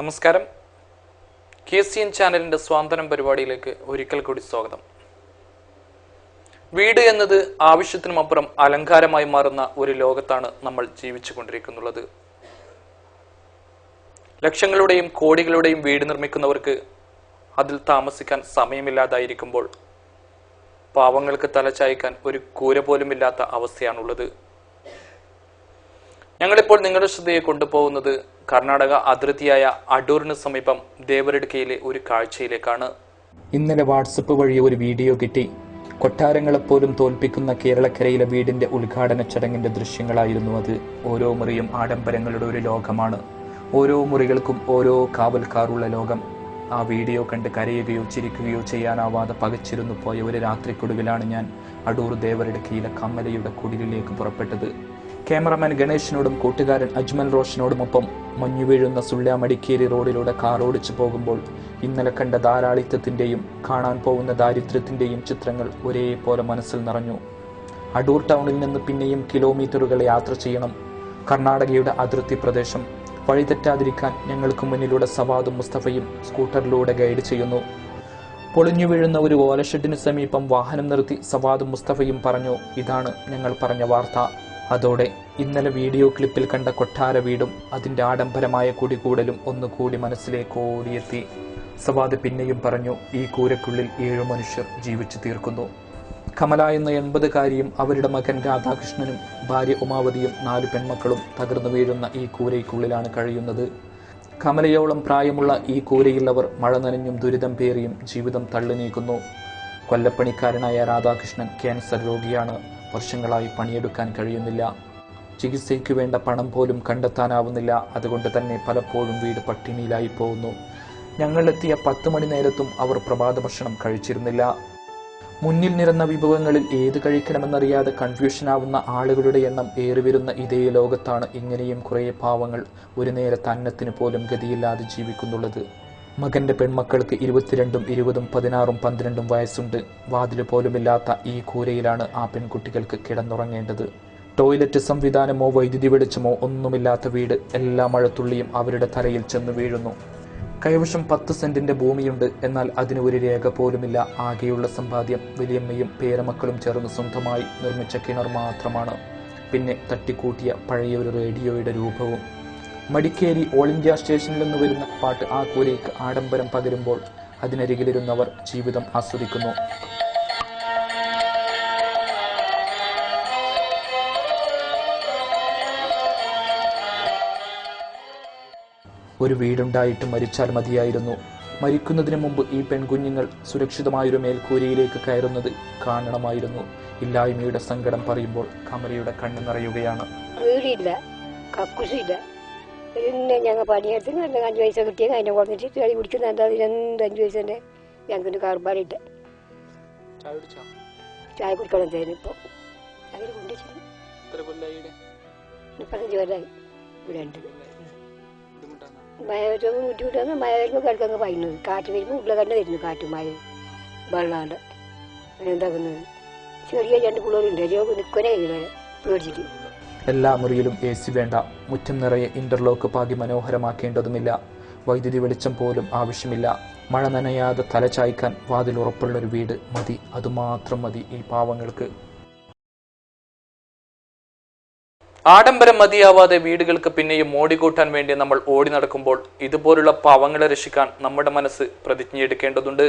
നമസ്കാരം. K C N ചാനലിന്റെ സ്വാതന്ത്ര്യം പരിപാടിയിലേക്ക് ഒരിക്കൽ കൂടി സ്വാഗതം. വീട് എന്നത് ആവശ്യത്തിനുമപ്പുറം അലങ്കാരമായി മാറുന്ന ഒരു ലോകത്താണ് നമ്മൾ ജീവിച്ചു കൊണ്ടിരിക്കുന്നുള്ളത്. ലക്ഷങ്ങളുടെയും കോടികളുടെയും വീട് നിർമ്മിക്കുന്നവർക്ക് അതിൽ താമസിക്കാൻ സമയമില്ലാതായിരിക്കുമ്പോൾ പാവങ്ങൾക്ക് തലചായ്ക്കാൻ ഒരു കൂര പോലുമില്ലാത്ത അവസ്ഥയാണുള്ളത്. ഞങ്ങളിപ്പോൾ നിങ്ങളുടെ ശ്രദ്ധയെ കൊണ്ടുപോകുന്നത് കർണാടക അതിർത്തിയായ അടൂറിന് സമീപം ദേവരടുക്കയിലെ ഒരു കാഴ്ചയിലേക്കാണ്. ഇന്നലെ വാട്സപ്പ് വഴി ഒരു വീഡിയോ കിട്ടി. കൊട്ടാരങ്ങളെപ്പോലും തോൽപ്പിക്കുന്ന കേരളക്കരയിലെ വീടിന്റെ ഉദ്ഘാടന ചടങ്ങിന്റെ ദൃശ്യങ്ങളായിരുന്നു അത്. ഓരോ മുറിയും ആഡംബരങ്ങളുടെ ഒരു ലോകമാണ്. ഓരോ മുറികൾക്കും ഓരോ കാവൽക്കാറുള്ള ലോകം. ആ വീഡിയോ കണ്ട് കരയുകയോ ചിരിക്കുകയോ ചെയ്യാനാവാതെ പകച്ചിരുന്നു പോയ ഒരു രാത്രിക്കൊടുവിലാണ് ഞാൻ അടൂർ ദേവരടുക്കയിലെ കമ്മലയുടെ കുടിലിലേക്ക് പുറപ്പെട്ടത്. ക്യാമറമാൻ ഗണേഷിനോടും കൂട്ടുകാരൻ അജ്മൽ റോഷനോടുമൊപ്പം മഞ്ഞു വീഴുന്ന സുള്ള മടിക്കേരി റോഡിലൂടെ കാർ ഓടിച്ചു പോകുമ്പോൾ ഇന്നലെ കണ്ട ധാരാളിത്തത്തിന്റെയും കാണാൻ പോകുന്ന ദാരിദ്ര്യത്തിന്റെയും ചിത്രങ്ങൾ ഒരേപോലെ മനസ്സിൽ നിറഞ്ഞു. അടൂർ ടൗണിൽ നിന്ന് പിന്നെയും കിലോമീറ്ററുകൾ യാത്ര ചെയ്യണം. കർണാടകയുടെ അതിർത്തി പ്രദേശം. വഴിതെറ്റാതിരിക്കാൻ ഞങ്ങൾക്ക് മുന്നിലൂടെ സവാദും മുസ്തഫയും സ്കൂട്ടറിലൂടെ ഗൈഡ് ചെയ്യുന്നു. പൊളിഞ്ഞു വീഴുന്ന ഒരു ഓലഷെഡിന് സമീപം വാഹനം നിർത്തി സവാദും മുസ്തഫയും പറഞ്ഞു ഇതാണ് ഞങ്ങൾ പറഞ്ഞ വാർത്ത. അതോടെ ഇന്നലെ വീഡിയോ ക്ലിപ്പിൽ കണ്ട കൊട്ടാര വീടും അതിന്റെ ആഡംബരമായ കുടികൂടലും ഒന്നുകൂടി മനസ്സിലേക്ക് ഓടിയെത്തി. സവാദ് പിന്നെയും പറഞ്ഞു ഈ കൂരക്കുള്ളിൽ ഏഴു മനുഷ്യർ ജീവിച്ചു തീർക്കുന്നു. കമല എന്ന എൺപതുകാരിയും അവരുടെ മകൻ രാധാകൃഷ്ണനും ഭാര്യ ഉമാവതിയും നാല് പെൺമക്കളും തകർന്നു വീഴുന്ന ഈ കൂരയ്ക്കുള്ളിലാണ് കഴിയുന്നത്. കമലയോളം പ്രായമുള്ള ഈ കൂരയിൽ അവർ മഴ നനഞ്ഞും ദുരിതം പേറിയും ജീവിതം തള്ളി നീക്കുന്നു കൊല്ലപ്പണിക്കാരനായ രാധാകൃഷ്ണൻ ക്യാൻസർ രോഗിയാണ്. വർഷങ്ങളായി പണിയെടുക്കാൻ കഴിയുന്നില്ല. ചികിത്സയ്ക്ക് വേണ്ട പണം പോലും കണ്ടെത്താനാവുന്നില്ല. അതുകൊണ്ട് തന്നെ പലപ്പോഴും വീട് പട്ടിണിയിലായി പോകുന്നു. ഞങ്ങളെത്തിയ പത്ത് മണി നേരത്തും അവർ പ്രഭാത ഭക്ഷണം കഴിച്ചിരുന്നില്ല. മുന്നിൽ നിരന്ന വിഭവങ്ങളിൽ ഏത് കഴിക്കണമെന്നറിയാതെ കൺഫ്യൂഷനാവുന്ന ആളുകളുടെ എണ്ണം ഏറിവരുന്ന ഇതേ ലോകത്താണ് ഇങ്ങനെയും കുറേ പാവങ്ങൾ ഒരു നേരത്തെ അന്നത്തിന് പോലും ഗതിയില്ലാതെ ജീവിക്കുന്നുള്ളത്. മകന്റെ പെൺമക്കൾക്ക് ഇരുപത്തിരണ്ടും ഇരുപതും പതിനാറും പന്ത്രണ്ടും വയസ്സുണ്ട്. വാതിൽ പോലുമില്ലാത്ത ഈ കൂരയിലാണ് ആ പെൺകുട്ടികൾക്ക് കിടന്നുറങ്ങേണ്ടത്. ടോയ്ലറ്റ് സംവിധാനമോ വൈദ്യുതി വെളിച്ചമോ ഒന്നുമില്ലാത്ത വീട് എല്ലാ മഴത്തുള്ളിയും അവരുടെ തലയിൽ ചെന്ന് വീഴുന്നു. കൈവശം പത്ത് സെന്റിന്റെ ഭൂമിയുണ്ട്. എന്നാൽ അതിന് ഒരു രേഖ പോലുമില്ല. ആകെയുള്ള സമ്പാദ്യം വലിയമ്മയും പേരമക്കളും ചേർന്ന് സ്വന്തമായി നിർമ്മിച്ച കിണർ മാത്രമാണ്. പിന്നെ തട്ടിക്കൂട്ടിയ പഴയൊരു റേഡിയോയുടെ രൂപവും. മടിക്കേരി ഓൾ ഇന്ത്യ സ്റ്റേഷനിൽ നിന്ന് വരുന്ന പാട്ട് ആ കൂരയ്ക്ക് ആഡംബരം പകരുമ്പോൾ അതിനരികിലിരുന്നവർ ജീവിതം ആസ്വദിക്കുന്നു. ഒരു വീടുണ്ടായിട്ട് മരിച്ചാൽ മതിയായിരുന്നു. മരിക്കുന്നതിന് മുമ്പ് ഈ പെൺകുഞ്ഞുങ്ങൾ സുരക്ഷിതമായൊരു മേൽക്കൂരയിലേക്ക് കയറുന്നത് കാണണമായിരുന്നു. ഇല്ലായ്മയുടെ സങ്കടം പറയുമ്പോൾ കമലയുടെ കണ്ണു നിറയുകയാണ്. വീടില്ല കക്കുസില്ല പിന്നെ ഞങ്ങൾ പണിയെടുത്ത് നല്ല അഞ്ച് പൈസ കിട്ടിയെങ്കിൽ അതിനെ കൊടുത്തിട്ട് ചളി കുടിക്കുന്ന എന്താ എന്ത് അഞ്ച് പൈസന്റെ ഞങ്ങൾക്ക് കാർബാനില്ല ചായ കുടിക്കണം തരും ഇപ്പോൾ അങ്ങനെ കുടിച്ചു മുപ്പത്തഞ്ച് കൊല്ലായി. ഇവിടെ ഉണ്ട് മഴ വരുമ്പോൾ ബുദ്ധിമുട്ടാണ് മഴ വരുമ്പോൾ കിടക്കങ്ങ് പയ്യുന്നത് കാറ്റ് വരുമ്പോൾ ഉള്ള തന്നെ വരുന്നു കാറ്റ് മഴ വെള്ളാണ്ട്. എന്താക്കുന്നത് ചെറിയ രണ്ട് പിള്ളേരുണ്ട്. രോഗം നിൽക്കണേ ഇങ്ങനെ പേടിച്ചിട്ട്. എല്ലാ മുറിയിലും എ സി വേണ്ട. മുറ്റം നിറയെ ഇന്റർലോക്ക് പാകി മനോഹരമാക്കേണ്ടതുമില്ല. വൈദ്യുതി വെളിച്ചം പോലും ആവശ്യമില്ല. മഴ നനയാതെ തലചായ്ക്കാൻ വാതിൽ ഉറപ്പുള്ളൊരു വീട് മതി. അതുമാത്രം മതി ഈ പാവങ്ങൾക്ക്. ആഡംബരം മതിയാവാതെ വീടുകൾക്ക് പിന്നെയും മോടികൂട്ടാൻ വേണ്ടി നമ്മൾ ഓടി നടക്കുമ്പോൾ ഇതുപോലുള്ള പാവങ്ങളെ രക്ഷിക്കാൻ നമ്മുടെ മനസ്സ് പ്രതിജ്ഞയെടുക്കേണ്ടതുണ്ട്.